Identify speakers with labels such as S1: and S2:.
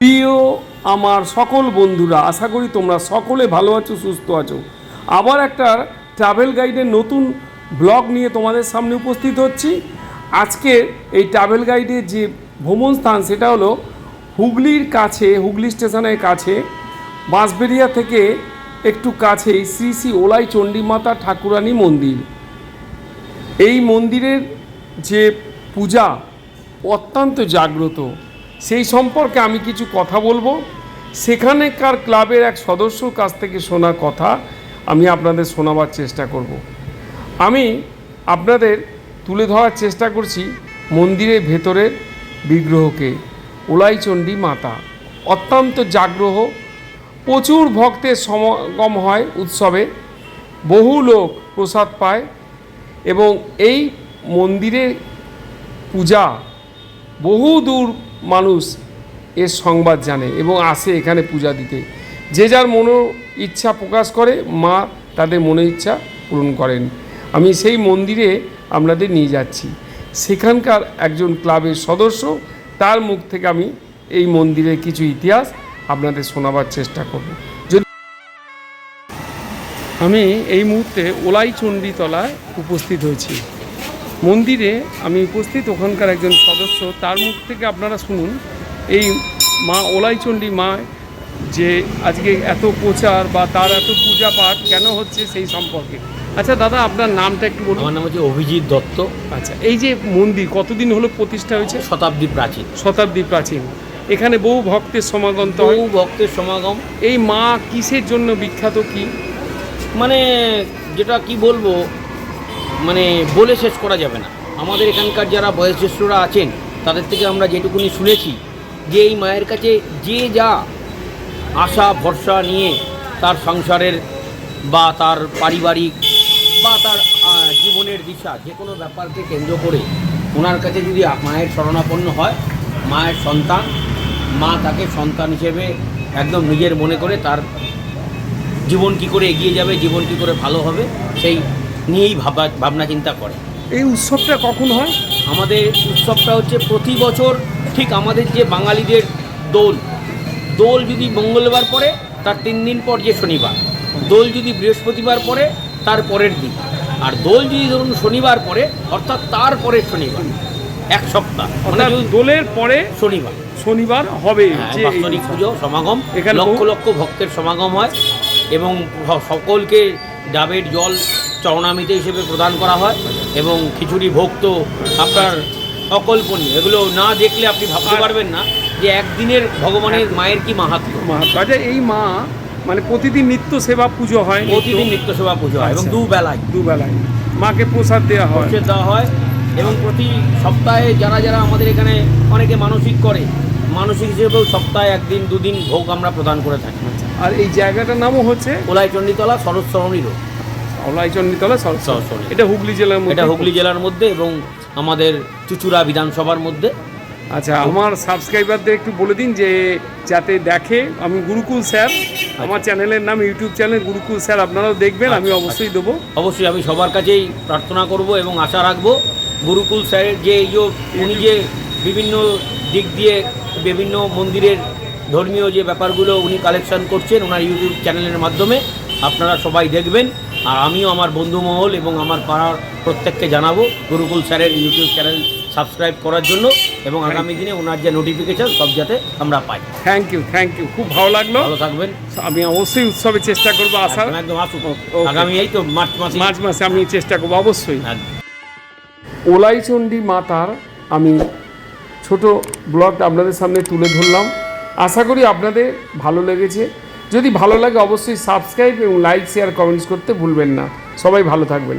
S1: প্রিয় আমার সকল বন্ধুরা, আশা করি তোমরা সকলে ভালো আছো, সুস্থ আছো। আবার একটা ট্রাভেল গাইডের নতুন ব্লগ নিয়ে তোমাদের সামনে উপস্থিত হচ্ছি। আজকে এই ট্রাভেল গাইডের যে ভ্রমণ স্থান, সেটা হলো হুগলির কাছে, হুগলি স্টেশনের কাছে, বাঁশবেড়িয়া থেকে একটু কাছেই শ্রী শ্রী ওলাই চণ্ডীমাতা ঠাকুরানী মন্দির। এই মন্দিরের যে পূজা অত্যন্ত জাগ্রত। সেই সম্পর্কে আমি কিছু কথা বলব। সেখানেকার ক্লাবের এক সদস্যর কাছ থেকে শোনা কথা আমি আপনাদের শোনাবার চেষ্টা করব। আমি আপনাদের তুলে ধরার চেষ্টা করছি মন্দিরের ভেতরের বিগ্রহকে, ওলাইচণ্ডী মাতা। অত্যন্ত জাগ্রহ, প্রচুর ভক্তের সমাগম হয় উৎসবে। বহু লোক প্রসাদ পায় এবং এই মন্দিরের পূজা বহু দূর মানুষ এর সংবাদ জানে এবং আসে এখানে পূজা দিতে। যে যার মনো ইচ্ছা প্রকাশ করে, মা তাদের মনে ইচ্ছা পূরণ করেন। আমি সেই মন্দিরে আপনাদের নিয়ে যাচ্ছি। সেখানকার একজন ক্লাবের সদস্য, তার মুখ থেকে আমি এই মন্দিরের কিছু ইতিহাস আপনাদের শোনাবার চেষ্টা করব। যদি আমি এই মুহূর্তে ওলাই চণ্ডীতলায় উপস্থিত হয়েছি। মন্দিরে আমি উপস্থিত ওখানকার একজন সদস্য। তার মুখ থেকে আপনারা শুনুন এই মা ওলাইচণ্ডী মা যে আজকে এত প্রচার বা তার এত পূজা পাঠ কেন হচ্ছে সেই সম্পর্কে। আচ্ছা দাদা আপনার নামটা একটু বলুন।
S2: আমার নাম হচ্ছে অভিজিৎ দত্ত।
S1: আচ্ছা এই যে মন্দির কতদিন হলো প্রতিষ্ঠা হয়েছে?
S2: শতাব্দী প্রাচীন।
S1: শতাব্দী প্রাচীন। এখানে বহু ভক্তের সমাগম তো
S2: বহু ভক্তের সমাগম।
S1: এই মা কিসের জন্য বিখ্যাত কি?
S2: মানে যেটা কি বলব মানে বলে শেষ করা যাবে না। আমাদের এখানকার যারা বয়োজ্যেষ্ঠরা আছেন, তাদের থেকে আমরা যেটুকুনি শুনেছি যে এই মায়ের কাছে যে যা আশা, ভরসা নিয়ে তার সংসারের বা তার পারিবারিক বা তার জীবনের দিশা যে কোনো ব্যাপারকে কেন্দ্র করে ওনার কাছে যদি মায়ের শরণাপন্ন হয়, মায়ের সন্তান, মা তাকে সন্তান হিসেবে একদম নিজের মনে করে তার জীবন কি করে এগিয়ে যাবে, জীবন কি করে ভালো হবে, সেই নিয়েই ভাবা ভাবনা চিন্তা করে।
S1: এই উৎসবটা কখন হয়?
S2: আমাদের উৎসবটা হচ্ছে প্রতি বছর ঠিক আমাদের যে বাঙালিদের দোল দোল যদি মঙ্গলবার পরে তার তিন দিন পর যে শনিবার। দোল যদি বৃহস্পতিবার পরে তার পরের দিন। আর দোল যদি ধরুন শনিবার পরে অর্থাৎ তার পরের শনিবার এক সপ্তাহ। মানে
S1: দোলের পরে
S2: শনিবার।
S1: শনিবার হবে
S2: হ্যাঁ, বাৎসরিক পুজো সমাগম
S1: এখানে
S2: লক্ষ লক্ষ ভক্তের সমাগম হয় এবং সকলকে ডাবের জল চরণামিতে হিসেবে প্রদান করা হয় এবং খিচুড়ি ভোগ তো আপনার অকল্পনীয়। এগুলো না দেখলে আপনি ভাবতে পারবেন না যে একদিনের ভগবানের মায়ের কি মাহাত্ম।
S1: মাহাত্ম। আচ্ছা এই মা মানে প্রতিদিন নিত্য সেবা পুজো হয়
S2: প্রতিদিন নিত্য সেবা পুজো হয় এবং
S1: আচ্ছা।
S2: দুবেলায়।
S1: দুবেলায়। মাকে প্রসাদ দেওয়া হয়।
S2: পৌঁছে দেওয়া হয় এবং প্রতি সপ্তাহে যারা যারা আমাদের এখানে অনেকে মানসিক করে মানসিক হিসেবেও সপ্তাহে একদিন দুদিন ভোগ আমরা প্রদান করে থাকি।
S1: আর এই জায়গাটার নামও হচ্ছে?
S2: কোলাই চণ্ডীতলা শরৎ সরণী রোড।
S1: সরস্বতী। এটা হুগলি জেলার মধ্যে
S2: এটা হুগলি জেলার মধ্যে এবং আমাদের চুচুড়া বিধানসভার মধ্যে।
S1: আচ্ছা আমার সাবস্ক্রাইবারদের একটু বলে দিন যে যাতে দেখে। আমি গুরুকুল স্যার আমার চ্যানেলের নাম ইউটিউব চ্যানেল গুরুকুল স্যার আপনারাও দেখবেন আমি
S2: আচ্ছা,
S1: অবশ্যই দেবো।
S2: অবশ্যই আমি সবার কাছেই প্রার্থনা করব এবং আশা রাখব গুরুকুল স্যারের যে এই যে উনি যে বিভিন্ন দিক দিয়ে বিভিন্ন মন্দিরের ধর্মীয় যে ব্যাপারগুলো উনি কালেকশন করছেন ওনার ইউটিউব চ্যানেলের মাধ্যমে আপনারা সবাই দেখবেন আর আমিও আমার বন্ধু মহল এবং আমার পাড়ার প্রত্যেককে জানাব গুরুকুল স্যারের ইউটিউব চ্যানেল সাবস্ক্রাইব করার জন্য এবং আগামী দিনে ওনার যে নোটিফিকেশন সব যাতে আমরা পাই।
S1: থ্যাংক ইউ থ্যাংক ইউ খুব ভালো লাগল।
S2: ভালো থাকবেন।
S1: আমি অবশ্যই উৎসবে চেষ্টা করব আসার
S2: একদম আসুন। আগামী এই তো মার্চ মাসে।
S1: মার্চ মাসে আমি চেষ্টা করব অবশ্যই।
S2: একদম।
S1: ওলাইচণ্ডী মাতার আমি ছোট ব্লগটা আপনাদের সামনে তুলে ধরলাম। আশা করি আপনাদের ভালো লেগেছে। যদি ভালো লাগে অবশ্যই সাবস্ক্রাইব এবং লাইক শেয়ার কমেন্টস করতে ভুলবেন না। সবাই ভালো থাকবেন।